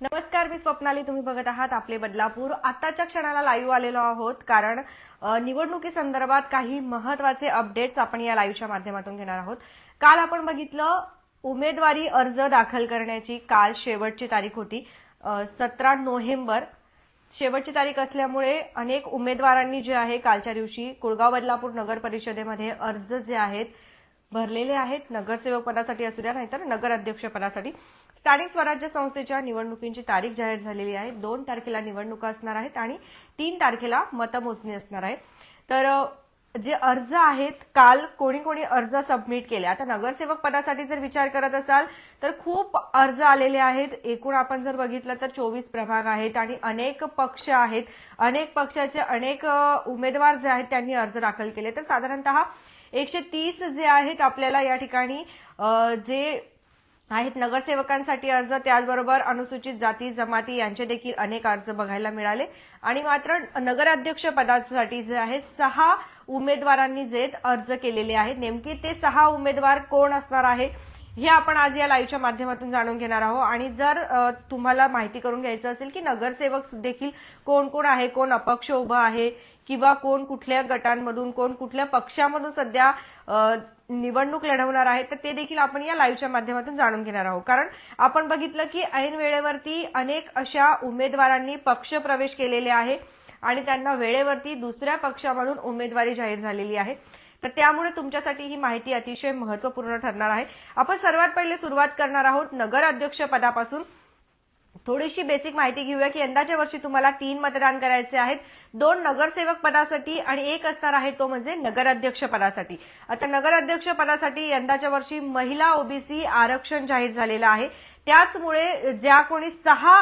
नमस्कार मी स्वप्नाली तुम्ही बघत आहात आपले बदलापूर. आताच्या क्षणाला लाईव्ह आलेलो आहोत कारण निवडणुकी निवडणुकीसंदर्भात काही महत्त्वाचे अपडेट्स आपण या लाईव्हच्या माध्यमातून घेणार आहोत. काल आपण बघितलं उमेदवारी अर्ज दाखल करण्याची काल शेवटची तारीख होती. सतरा नोव्हेंबर. शेवटची तारीख असल्यामुळे अनेक उमेदवारांनी जे आहे कालच्या दिवशी कुळगाव बदलापूर नगर परिषदेमध्ये अर्ज जे आहेत भरलेले आहेत. नगरसेवक पदासाठी असू द्या नाहीतर नगर अध्यक्षपदासाठी स्थानिक स्वराज्य संस्थेच्या निवडणुकींची तारीख जाहीर झालेली आहे. दोन तारखेला निवडणुका असणार आहेत आणि तीन तारखेला मतमोजणी असणार आहे. तर जे अर्ज आहेत काल कोणी कोणी अर्ज सबमिट केले. आता नगरसेवक पदासाठी जर विचार करत असाल तर खूप अर्ज आलेले आहेत. एकूण आपण जर बघितलं तर चोवीस प्रभाग आहेत आणि अनेक पक्ष आहेत. अनेक पक्षाचे अनेक उमेदवार जे आहेत त्यांनी अर्ज दाखल केले. तर साधारणतः एकशे तीस जे आहेत आपल्याला या ठिकाणी जे आहेत नगरसेवकांसाठी अर्ज त्याचबरोबर अनुसूचित जाती जमाती यांचे देखील अनेक अर्ज बघायला मिळाले. आणि मात्र नगराध्यक्ष पदासाठी जे आहे सहा उमेदवारांनी जे अर्ज केलेले आहेत. नेमके ते सहा उमेदवार कोण असणार आहे हे आपण आज या लाईव्हच्या माध्यमातून जाणून घेणार आहोत. आणि जर तुम्हाला माहिती करून घ्यायचं असेल की नगरसेवक देखील कोण कोण आहे कोण अपक्ष उभं आहे किंवा कोण कुठल्या गटांमधून कोण कुठल्या पक्षामधून सध्या निवडणूक लढवणार आहे तर ते देखील आपण या लाईव्हच्या माध्यमातून जाणून घेणार आहोत. कारण आपण बघितलं की ऐन वेळेवरती अनेक अशा उमेदवारांनी पक्ष प्रवेश केलेले आहे आणि त्यांना वेळेवरती दुसऱ्या पक्षामधून उमेदवारी जाहीर झालेली आहे. तर त्यामुळे तुमच्यासाठी ही माहिती अतिशय महत्त्वपूर्ण ठरणार आहे. आपण सर्वात पहिले सुरुवात करणार आहोत नगर अध्यक्ष पदापासून थोडीशी बेसिक माहिती घेऊया की यंदाच्या वर्षी तुम्हाला तीन मतदान करायचे आहेत. दोन नगरसेवक पदासाठी आणि एक असणार आहे तो म्हणजे नगराध्यक्ष पदासाठी. आता नगराध्यक्ष पदासाठी यंदाच्या वर्षी महिला ओबीसी आरक्षण जाहीर झालेलं आहे. त्याचमुळे ज्या कोणी सहा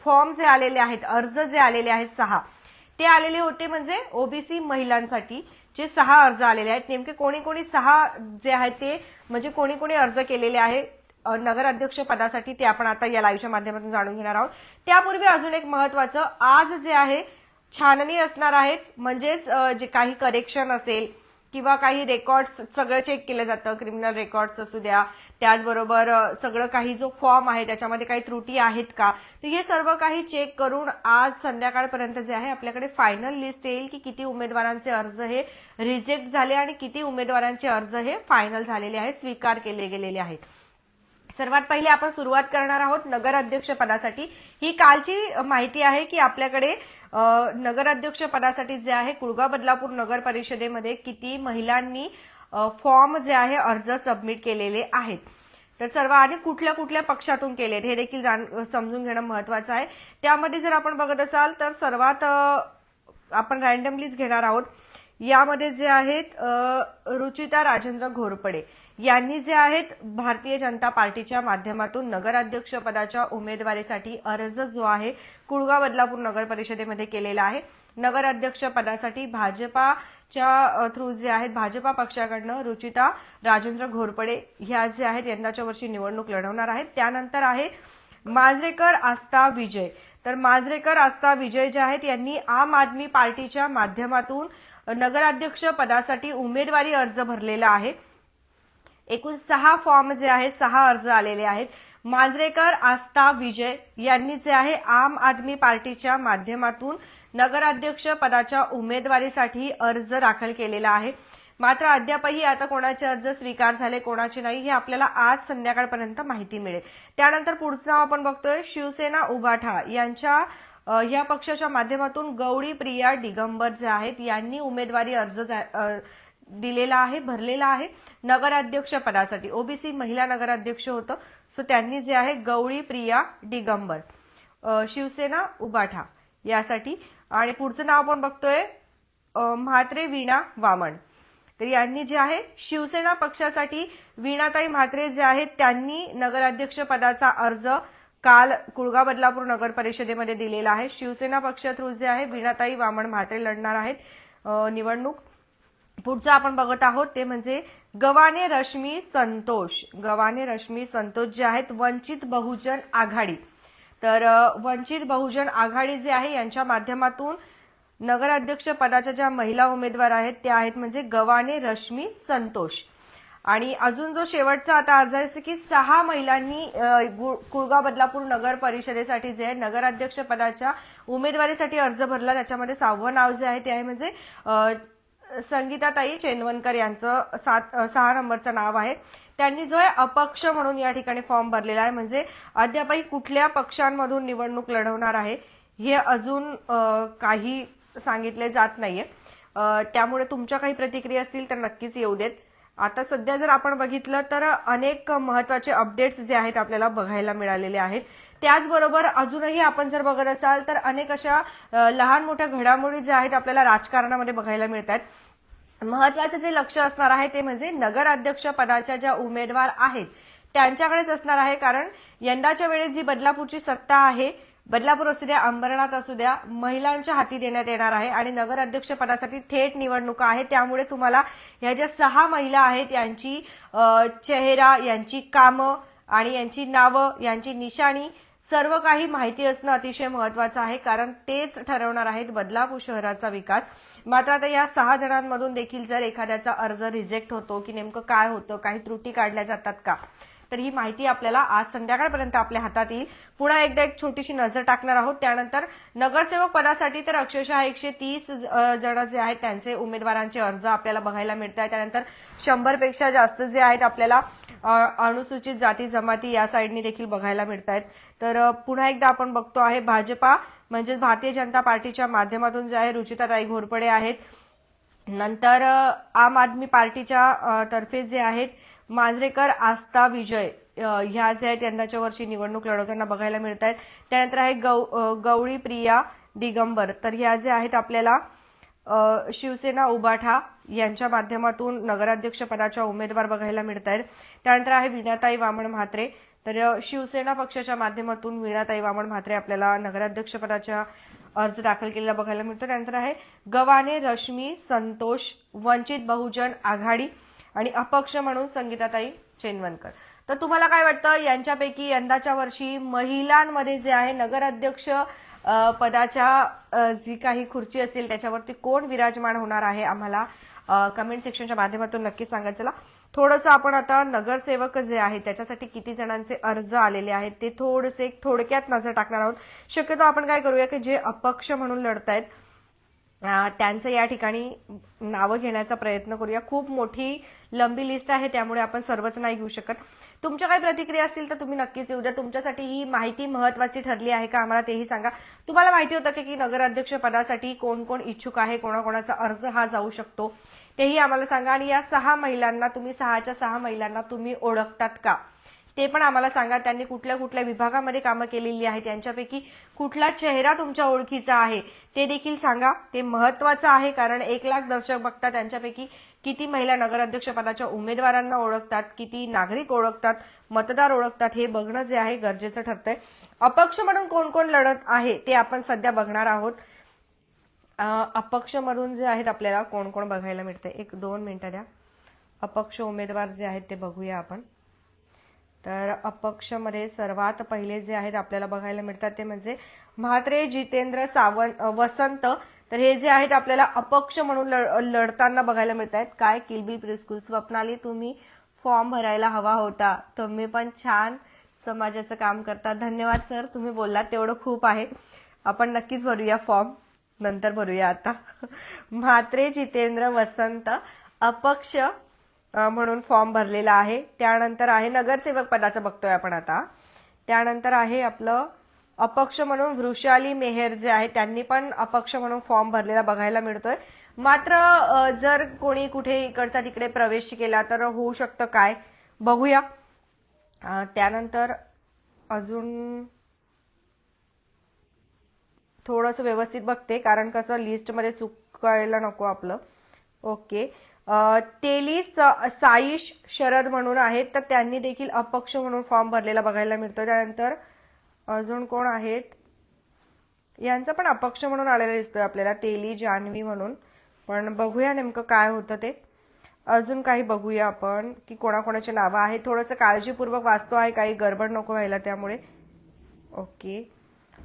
फॉर्म जे आलेले आहेत अर्ज जे आलेले आहेत सहा ते आलेले होते म्हणजे ओबीसी महिलांसाठी जे सहा अर्ज आलेले आहेत. नेमके कोणी कोणी सहा जे आहेत ते म्हणजे कोणी कोणी अर्ज केलेले आहे अ, नगराध्यक्ष पदासाठी ते आपण आता या लाईव्हच्या माध्यमातून जाणून घेणार आहोत. त्यापूर्वी अजून एक महत्वाचं आज जे आहे छाननी असणार आहेत. म्हणजेच जे काही करेक्शन असेल किंवा काही रेकॉर्ड्स सगळं चेक केलं जातं. क्रिमिनल रेकॉर्ड्स असू द्या. त्याचबरोबर सगळं काही जो फॉर्म आहे त्याच्यामध्ये काही त्रुटी आहेत का? तर हे सर्व काही चेक करून आज संध्याकाळपर्यंत जे आहे आपल्याकडे फायनल लिस्ट येईल की किती उमेदवारांचे अर्ज हे रिजेक्ट झाले आणि किती उमेदवारांचे अर्ज हे फायनल झालेले आहेत स्वीकार केले गेलेले आहेत. सर्वात पहिले आपण सुरुवात करणार आहोत नगराध्यक्षपदासाठी ही कालची माहिती आहे की आपल्याकडे नगराध्यक्षपदासाठी जे आहे कुळगाव बदलापूर नगर परिषदेमध्ये किती महिलांनी फॉर्म जे आहे अर्ज सबमिट केलेले आहेत. तर सर्व आणि कुठल्या कुठल्या पक्षातून केलेत हे देखील जाण समजून घेणं महत्वाचं आहे. त्यामध्ये जर आपण बघत असाल तर सर्वात आपण रॅन्डमलीच घेणार आहोत. यामध्ये जे आहेत रुचिता राजेंद्र घोरपडे. यांनी जे आहेत भारतीय जनता पार्टीच्या माध्यमातून नगराध्यक्ष पदाच्या उमेदवारीसाठी अर्ज जो आहे कुळगाव बदलापूर नगर परिषदेमध्ये केलेला आहे. नगराध्यक्ष पदासाठी भाजपाच्या थ्रू जे आहेत भाजपा पक्षाकडनं रुचिता राजेंद्र घोरपडे ह्या जे आहेत यंदाच्या वर्षी निवडणूक लढवणार आहेत. त्यानंतर आहे मांजरेकर आस्था विजय. तर मांजरेकर आस्था विजय जे आहेत यांनी आम आदमी पार्टीच्या माध्यमातून नगराध्यक्ष पदासाठी उमेदवारी अर्ज भरलेला आहे. एकूण सहा फॉर्म जे आहेत सहा अर्ज आलेले आहेत. मांजरेकर आस्था विजय यांनी जे आहे आम आदमी पार्टीच्या माध्यमातून नगराध्यक्ष पदाच्या उमेदवारीसाठी अर्ज दाखल केलेला आहे. मात्र अद्यापही आता कोणाचे अर्ज स्वीकार झाले कोणाचे नाही हे आपल्याला आज संध्याकाळपर्यंत माहिती मिळेल. त्यानंतर पुढचं नाव आपण बघतोय. शिवसेना उभाठा यांच्या या पक्षाच्या माध्यमातून गौरी प्रिया दिगंबर जे आहेत यांनी उमेदवारी अर्ज दिलेला आहे भरलेला आहे. नगराध्यक्ष पदासाठी. ओबीसी महिला नगराध्यक्ष होतं. सो त्यांनी जे आहे गवळी प्रिया दिगंबर शिवसेना उबाठा यासाठी. आणि पुढचं नाव आपण बघतोय म्हात्रे वीणा वामन. तर यांनी जे आहे शिवसेना पक्षासाठी वीणाताई म्हात्रे जे आहेत त्यांनी नगराध्यक्ष पदाचा अर्ज काल कुळगा बदलापूर नगर परिषदेमध्ये दिलेला आहे. शिवसेना पक्ष थ्रू जे आहे वीणाताई वामन म्हात्रे लढणार आहेत निवडणूक. पुढचं आपण बघत आहोत ते म्हणजे गवाने रश्मी संतोष. गवाने रश्मी संतोष जे आहेत वंचित बहुजन आघाडी. तर वंचित बहुजन आघाडी जे आहे यांच्या माध्यमातून नगराध्यक्ष पदाच्या ज्या महिला उमेदवार आहेत त्या आहेत म्हणजे गवाने रश्मी संतोष. आणि अजून जो शेवटचा आता अर्ज आहे की सहा महिलांनी कुळगाव बदलापूर नगर परिषदेसाठी जे आहे नगराध्यक्ष पदाच्या उमेदवारीसाठी अर्ज भरला. त्याच्यामध्ये सहावं नाव जे आहे ते आहे म्हणजे संगीताताई चेनवनकर यांचं सात सहा नंबरचं नाव आहे. त्यांनी जो आहे अपक्ष म्हणून या ठिकाणी फॉर्म भरलेला आहे. म्हणजे अद्यापही कुठल्या पक्षांमधून निवडणूक लढवणार आहे हे अजून काही सांगितले जात नाहीये. त्यामुळे तुमच्या काही प्रतिक्रिया असतील तर नक्कीच येऊ देत. आता सध्या जर आपण बघितलं तर अनेक महत्त्वाचे अपडेट्स जे आहेत आपल्याला बघायला मिळालेले आहेत. त्याचबरोबर अजूनही आपण जर बघत असाल तर अनेक अशा लहान मोठ्या घडामोडी ज्या आहेत आपल्याला राजकारणामध्ये बघायला मिळतात महत्वाचं जे लक्ष असणार आहे ते म्हणजे नगराध्यक्ष पदाच्या ज्या उमेदवार आहेत त्यांच्याकडेच असणार आहे. कारण यंदाच्या वेळेस जी बदलापूरची सत्ता आहे बदलापूर असू द्या अंबरनाथ असू द्या महिलांच्या हाती देण्यात येणार आहे आणि नगराध्यक्ष पदासाठी थेट निवडणुका आहे त्यामुळे तुम्हाला ह्या ज्या सहा महिला आहेत यांची चेहरा यांची कामं आणि यांची नावं यांची निशाणी सर्व काही माहिती असणं अतिशय महत्वाचं आहे. कारण तेच ठरवणार आहेत बदलापूर शहराचा विकास. मात्र आता या सहा जणांमधून देखील जर एखाद्याचा अर्ज रिजेक्ट होतो की नेमकं काय होतं काही त्रुटी काढल्या जातात का तर ही माहिती आपल्याला आज संध्याकाळपर्यंत आपल्या हातात येईल. पुन्हा एकदा एक छोटीशी नजर टाकणार आहोत. त्यानंतर नगरसेवक पदासाठी तर अक्षरशः एकशे तीस जण जे आहेत त्यांचे उमेदवारांचे अर्ज आपल्याला बघायला मिळत आहेत त्यानंतर शंभरपेक्षा जास्त जे आहेत आपल्याला अनुसूचित जाती जमाती या साईडनी देखील बघायला मिळत आहेत तर पुन्हा एकदा आपण बघतो आहे भाजपा म्हणजेच भारतीय जनता पार्टीच्या माध्यमातून जे आहे रुचिताताई घोरपडे आहेत. नंतर आम आदमी पार्टीच्या तर्फे जे आहेत मांजरेकर आस्था विजय ह्या जे आहेत यंदाच्या वर्षी निवडणूक लढवताना बघायला मिळत आहेत त्यानंतर आहे गौ अ, गवळी प्रिया दिगंबर. तर ह्या जे आहेत आपल्याला शिवसेना उबाठा यांच्या माध्यमातून नगराध्यक्षपदाच्या उमेदवार बघायला मिळत आहेत त्यानंतर आहे वीणाताई वामन म्हात्रे. तर शिवसेना पक्षाच्या माध्यमातून वीणाताई वामन म्हात्रे आपल्याला नगराध्यक्षपदाच्या अर्ज दाखल केलेला बघायला मिळतो. त्यानंतर आहे गवाने रश्मी संतोष वंचित बहुजन आघाडी आणि अपक्ष म्हणून संगीताताई चेनवनकर. तर तुम्हाला काय वाटतं? यांच्यापैकी यंदाच्या वर्षी महिलांमध्ये जे आहे नगराध्यक्ष पदाच्या जी काही खुर्ची असेल त्याच्यावरती कोण विराजमान होणार आहे आम्हाला कमेंट सेक्शनच्या माध्यमातून नक्की सांगा चला थोडंसं आपण आता नगरसेवक जे आहे त्याच्यासाठी किती जणांचे अर्ज आलेले आहेत ते थोडेसे थोडक्यात नजर टाकणार आहोत. शक्यतो आपण काय करूया की जे अपक्ष म्हणून लढतायत त्यांचं या ठिकाणी नावं घेण्याचा प्रयत्न करूया. खूप मोठी लंबी लिस्ट आहे त्यामुळे आपण सर्वच नाही घेऊ शकत. तुमच्या काही प्रतिक्रिया असतील तर तुम्ही नक्कीच येऊ द्या. तुमच्यासाठी ही माहिती महत्वाची ठरली आहे का आम्हाला तेही सांगा. तुम्हाला माहिती होतं की की नगराध्यक्षपदासाठी कोण कोण इच्छुक आहे कोणाकोणाचा अर्ज हा जाऊ शकतो तेही आम्हाला सांगा. आणि या सहा महिलांना तुम्ही सहाच्या सहा महिलांना तुम्ही ओळखतात का? ते पण आम्हाला सांगा. त्यांनी कुठल्या कुठल्या विभागामध्ये कामं केलेली आहेत यांच्यापैकी कुठला चेहरा तुमच्या ओळखीचा आहे ते देखील सांगा. ते महत्वाचं आहे कारण एक लाख दर्शक बघतात त्यांच्यापैकी किती महिला नगराध्यक्षपदाच्या उमेदवारांना ओळखतात किती नागरिक ओळखतात मतदार ओळखतात हे बघणं जे आहे गरजेचं ठरतंय. अपक्ष म्हणून कोण कोण लढत आहे ते आपण सध्या बघणार आहोत. अपक्ष म्हणून जे आहेत आपल्याला कोण कोण बघायला मिळते एक दोन मिनिटं द्या. अपक्ष उमेदवार जे आहेत ते बघूया आपण. तर अपक्षमध्ये सर्वात पहिले जे आहेत आपल्याला बघायला मिळतात ते म्हणजे म्हात्रे जितेंद्र सावंत वसंत. तर हे जे आहेत आपल्याला अपक्ष म्हणून लढताना बघायला मिळत आहेत काय किलबिल प्रिस्कूल स्वप्नाली तुम्ही फॉर्म भरायला हवा होता. तुम्ही पण छान समाजाचं काम करता. धन्यवाद सर. तुम्ही बोललात तेवढं खूप आहे. आपण नक्कीच भरूया फॉर्म. नंतर भरूया आता. म्हात्रे जितेंद्र वसंत अपक्ष म्हणून फॉर्म भरलेला आहे. त्यानंतर आहे नगरसेवक पदाचं बघतोय आपण आता. त्यानंतर आहे आपलं अपक्ष म्हणून वृषाली मेहेर जे आहे त्यांनी पण अपक्ष म्हणून फॉर्म भरलेला बघायला मिळतोय. मात्र जर कोणी कुठे इकडचा तिकडे प्रवेश केला तर होऊ शकतं काय? बघूया. त्यानंतर अजून थोडंसं व्यवस्थित बघते कारण कसं लिस्टमध्ये चुकायला नको आपलं. ओके. तेली स- साईश शरद म्हणून आहेत तर त्यांनी देखील अपक्ष म्हणून फॉर्म भरलेला बघायला मिळतो. त्यानंतर अजून कोण आहेत? यांचं पण अपक्ष म्हणून आलेलं दिसतोय आपल्याला तेली जान्हवी म्हणून. पण बघूया नेमकं काय होतं ते. अजून काही बघूया आपण की कोणाकोणाचे नावं आहेत. थोडंसं काळजीपूर्वक वाचतो आहे काही गडबड नको व्हायला त्यामुळे. ओके.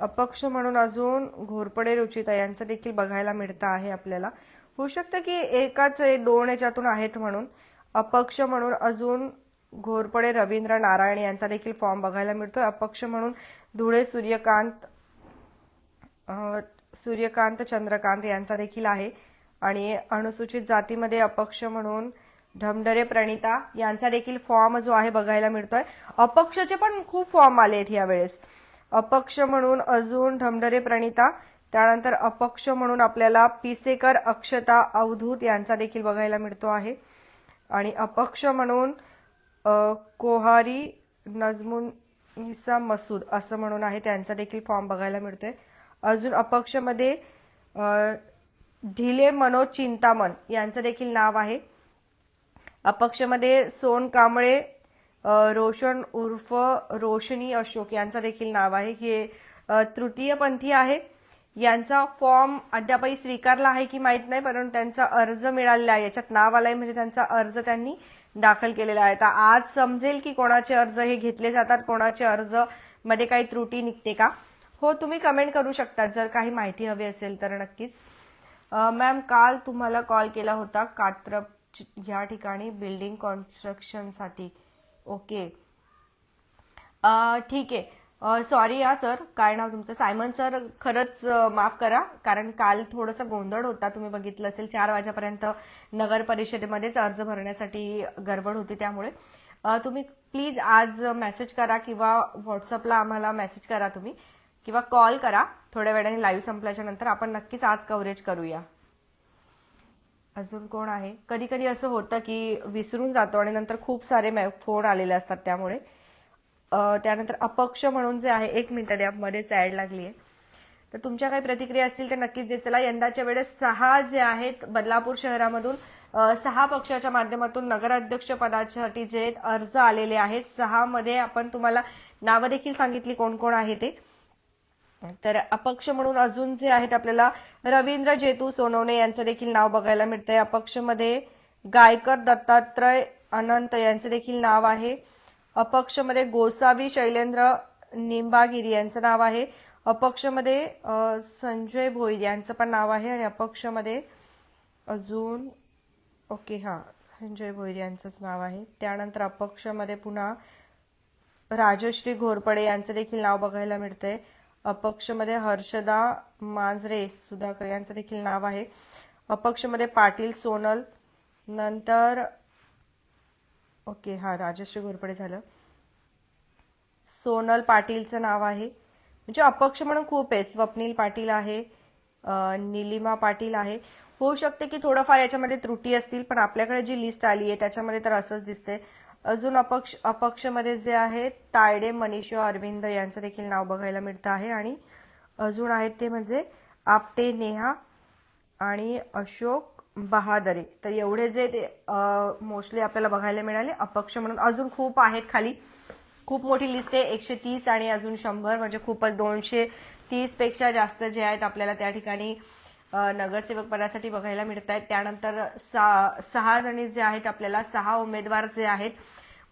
अपक्ष म्हणून अजून घोरपडे रुचिता यांचं देखील बघायला मिळतं आहे आपल्याला. होऊ शकतं की एकाच हे दोन याच्यातून आहेत म्हणून. अपक्ष म्हणून अजून घोरपडे रवींद्र नारायण यांचा देखील फॉर्म बघायला मिळतोय. अपक्ष म्हणून धुळे सूर्यकांत सूर्यकांत चंद्रकांत यांचा देखील आहे. आणि अनुसूचित जातीमध्ये अपक्ष म्हणून ढमढरे प्रणिता यांचा देखील फॉर्म जो आहे बघायला मिळतोय. अपक्षचे पण खूप फॉर्म आले आहेत यावेळेस. अपक्ष म्हणून अजून ढमढरे प्रणिता त्यानंतर अपक्ष म्हणून आपल्याला पिसेकर अक्षता अवधूत यांचा देखील बघायला मिळतो आहे. आणि अपक्ष म्हणून कोहारी नजमुन निसा मसूद असं म्हणून आहे त्यांचा देखील फॉर्म बघायला मिळतोय. अजून अपक्षमध्ये ढिले मनोज चिंतामण यांचं देखील नाव आहे. अपक्षमध्ये सोन कांबळे रोशन उर्फ रोशनी अशोक यांचं देखील नाव आहे. हे तृतीयपंथी आहे. यांचा फॉर्म अद्यापही स्वीकारला आहे की माहीत नाही परंतु त्यांचा अर्ज मिळालेला आहे. याच्यात नाव आलंय म्हणजे त्यांचा अर्ज त्यांनी दाखल केलेला आहे. तर आज समजेल की कोणाचे अर्ज हे घेतले जातात कोणाचे अर्जमध्ये काही त्रुटी निघते का? हो तुम्ही कमेंट करू शकता जर काही माहिती हवी असेल तर नक्कीच. मॅम काल तुम्हाला कॉल केला होता कात्रप या ठिकाणी बिल्डिंग कन्स्ट्रक्शनसाठी ओके ठीक आहे. सॉरी या सर काय नाव तुमचं? सायमन सर खरंच माफ करा कारण काल थोडंसं गोंधळ होता. तुम्ही बघितलं असेल चार वाजेपर्यंत नगर परिषदेमध्येच अर्ज भरण्यासाठी गडबड होती त्यामुळे. तुम्ही प्लीज आज मेसेज करा किंवा व्हॉट्सअपला आम्हाला मेसेज करा तुम्ही. किंवा कॉल करा. थोड्या वेळाने लाईव्ह संपल्याच्या नंतर आपण नक्कीच आज कव्हरेज करूया. अजून कोण आहे? कधी कधी असं होतं की विसरून जातो आणि नंतर खूप सारे फोन आलेले असतात त्यामुळे. त्यानंतर अपक्ष म्हणून जे आहे एक मिनिटं द्या मध्येच ऍड लागली आहे तर तुमच्या काही प्रतिक्रिया असतील तर नक्कीच देत चला. यंदाच्या वेळेस सहा जे आहेत बदलापूर शहरामधून सहा पक्षाच्या माध्यमातून नगराध्यक्ष पदासाठी जे अर्ज आलेले आहेत सहामध्ये आपण तुम्हाला नावं देखील सांगितली कोण कोण आहे ते. तर अपक्ष म्हणून अजून जे आहेत आपल्याला रवींद्र जेतू सोनवणे यांचं देखील नाव बघायला मिळतंय. अपक्षमध्ये गायकर दत्तात्रय अनंत यांचं देखील नाव आहे. अपक्षमध्ये गोसावी शैलेंद्र निंबागिरी यांचं नाव आहे. अपक्षमध्ये संजय भोईर यांचं पण नाव आहे आणि अपक्षमध्ये अजून ओके हां संजय भोईर यांचंच नाव आहे. त्यानंतर अपक्षमध्ये पुन्हा राजश्री घोरपडे यांचं देखील नाव बघायला मिळतंय. अपक्षमध्ये हर्षदा मांजरे सुधाकर यांचं देखील नाव आहे. अपक्षमध्ये पाटील सोनल. नंतर ओके हा राजश्री घोरपडे झालं. सोनल पाटीलचं नाव आहे. म्हणजे अपक्ष म्हणून खूप आहे. स्वप्नील पाटील आहे निलिमा पाटील आहे. होऊ शकते की थोडंफार याच्यामध्ये त्रुटी असतील पण आपल्याकडे जी लिस्ट आली आहे त्याच्यामध्ये तर असंच दिसते अजून अपक्ष अपक्षमध्ये जे आहे तायडे मनीषा अरविंद यांचं देखील नाव बघायला मिळतं आहे. आणि अजून आहेत ते म्हणजे आपटे नेहा आणि अशोक बहादरे. तर एवढे जे ते मोस्टली आपल्याला बघायला मिळाले अपक्ष म्हणून. अजून खूप आहेत खाली. खूप मोठी लिस्ट आहे एकशे तीस आणि अजून शंभर म्हणजे खूपच दोनशे तीसपेक्षा जास्त जे आहेत आपल्याला त्या ठिकाणी नगरसेवकपदासाठी नगरसेवक पदासाठी बघायला मिळत आहेत. त्यानंतर सा सहा जणी जे आहेत आपल्याला सहा उमेदवार जे आहेत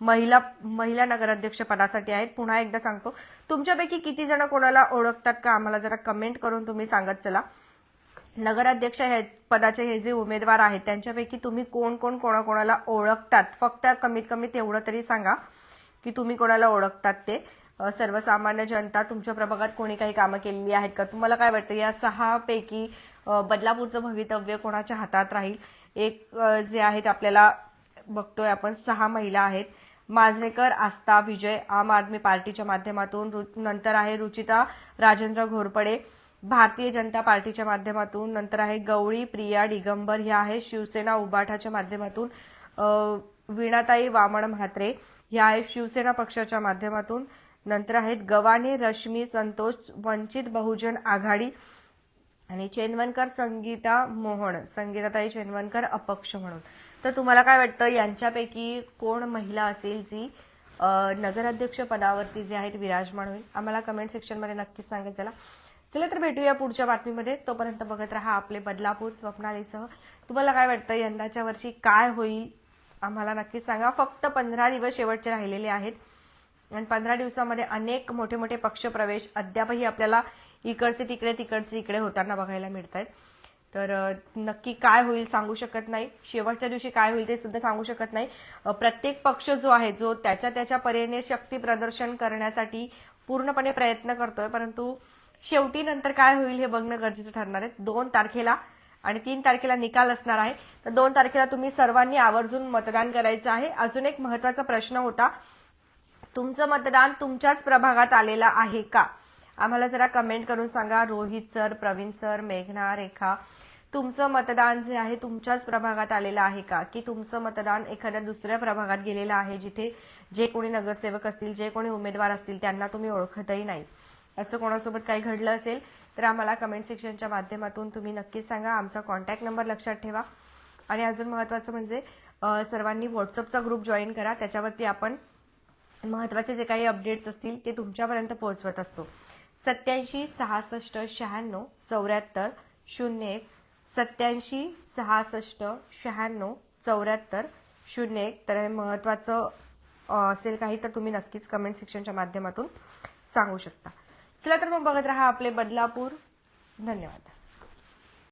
महिला महिला नगराध्यक्ष पदासाठी आहेत. पुन्हा एकदा सांगतो. तुमच्यापैकी किती जण कोणाला ओळखतात का? आम्हाला जरा कमेंट करून तुम्ही सांगत चला. नगराध्यक्ष हे पदाचे हे जे उमेदवार आहेत त्यांच्यापैकी तुम्ही कोण कोण कोणाकोणाला ओळखतात? फक्त कमीत कमी तेवढं तरी सांगा की तुम्ही कोणाला ओळखतात ते. सर्वसामान्य जनता तुमच्या प्रभागात कोणी काही कामं केलेली आहेत का? तुम्हाला काय वाटतं या सहापैकी बदलापूरचं भवितव्य कोणाच्या हातात राहील? एक जे आहेत आपल्याला बघतोय आपण सहा महिला आहेत. मांजरेकर आस्था विजय आम आदमी पार्टीच्या माध्यमातून रु- नंतर आहे रुचिता राजेंद्र घोरपडे. भारतीय जनता पार्टीच्या माध्यमातून नंतर आहे गवळी प्रिया दिगंबर ह्या आहे शिवसेना उबाठाच्या माध्यमातून वीणाताई वामन म्हात्रे ह्या आहेत शिवसेना पक्षाच्या माध्यमातून नंतर आहेत गवाने रश्मी संतोष वंचित बहुजन आघाडी आणि चेनवनकर संगीता मोहन संगीताताई चेनवनकर अपक्ष म्हणून. तर तुम्हाला काय वाटतं यांच्यापैकी कोण महिला असेल जी नगराध्यक्ष पदावरती जे आहेत विराजमान होईल? आम्हाला कमेंट सेक्शनमध्ये नक्कीच सांगत चला चला तर भेटूया पुढच्या बातमीमध्ये. तोपर्यंत बघत राहा आपले बदलापूर स्वप्नालीसह. तुम्हाला काय वाटतं? यंदाच्या वर्षी काय होईल? आम्हाला नक्की सांगा. फक्त पंधरा दिवस शेवटचे राहिलेले आहेत. आणि पंधरा दिवसामध्ये अनेक मोठे मोठे पक्षप्रवेश अद्यापही आपल्याला इकडचे तिकडे तिकडचे इकडे होताना बघायला मिळत आहेत तर नक्की काय होईल सांगू शकत नाही. शेवटच्या दिवशी काय होईल ते सुद्धा सांगू शकत नाही. प्रत्येक पक्ष जो आहे जो त्याच्या त्याच्या परीने शक्ती प्रदर्शन करण्यासाठी पूर्णपणे प्रयत्न करतोय. परंतु शेवटी नंतर काय होईल हे बघणं गरजेचं ठरणार आहे. दोन तारखेला आणि तीन तारखेला निकाल असणार आहे. तर दोन तारखेला तुम्ही सर्वांनी आवर्जून मतदान करायचं आहे. अजून एक महत्त्वाचा प्रश्न होता तुमचं मतदान तुमच्याच प्रभागात आलेलं आहे का? आम्हाला जरा कमेंट करून सांगा. रोहित सर प्रवीण सर मेघना रेखा तुमचं मतदान जे आहे तुमच्याच प्रभागात आलेलं आहे का? की तुमचं मतदान एखाद्या दुसऱ्या प्रभागात गेलेलं आहे जिथे जे कोणी नगरसेवक असतील जे कोणी उमेदवार असतील त्यांना तुम्ही ओळखतही नाही? असं कोणासोबत काही घडलं असेल तर आम्हाला कमेंट सेक्शनच्या माध्यमातून तुम्ही नक्कीच सांगा. आमचा कॉन्टॅक्ट नंबर लक्षात ठेवा. आणि अजून महत्त्वाचं म्हणजे सर्वांनी व्हॉट्सअपचा ग्रुप जॉईन करा. त्याच्यावरती आपण महत्त्वाचे जे काही अपडेट्स असतील ते तुमच्यापर्यंत पोहोचवत असतो. सत्याऐंशी सहासष्ट शहाण्णव चौऱ्याहत्तर शून्य एक. सत्याऐंशी सहासष्ट शहाण्णव चौऱ्याहत्तर शून्य एक. तर हे महत्वाचं असेल काही तर तुम्ही नक्कीच कमेंट सेक्शनच्या माध्यमातून सांगू शकता. चला तर मग बघत राहा आपले बदलापूर. धन्यवाद.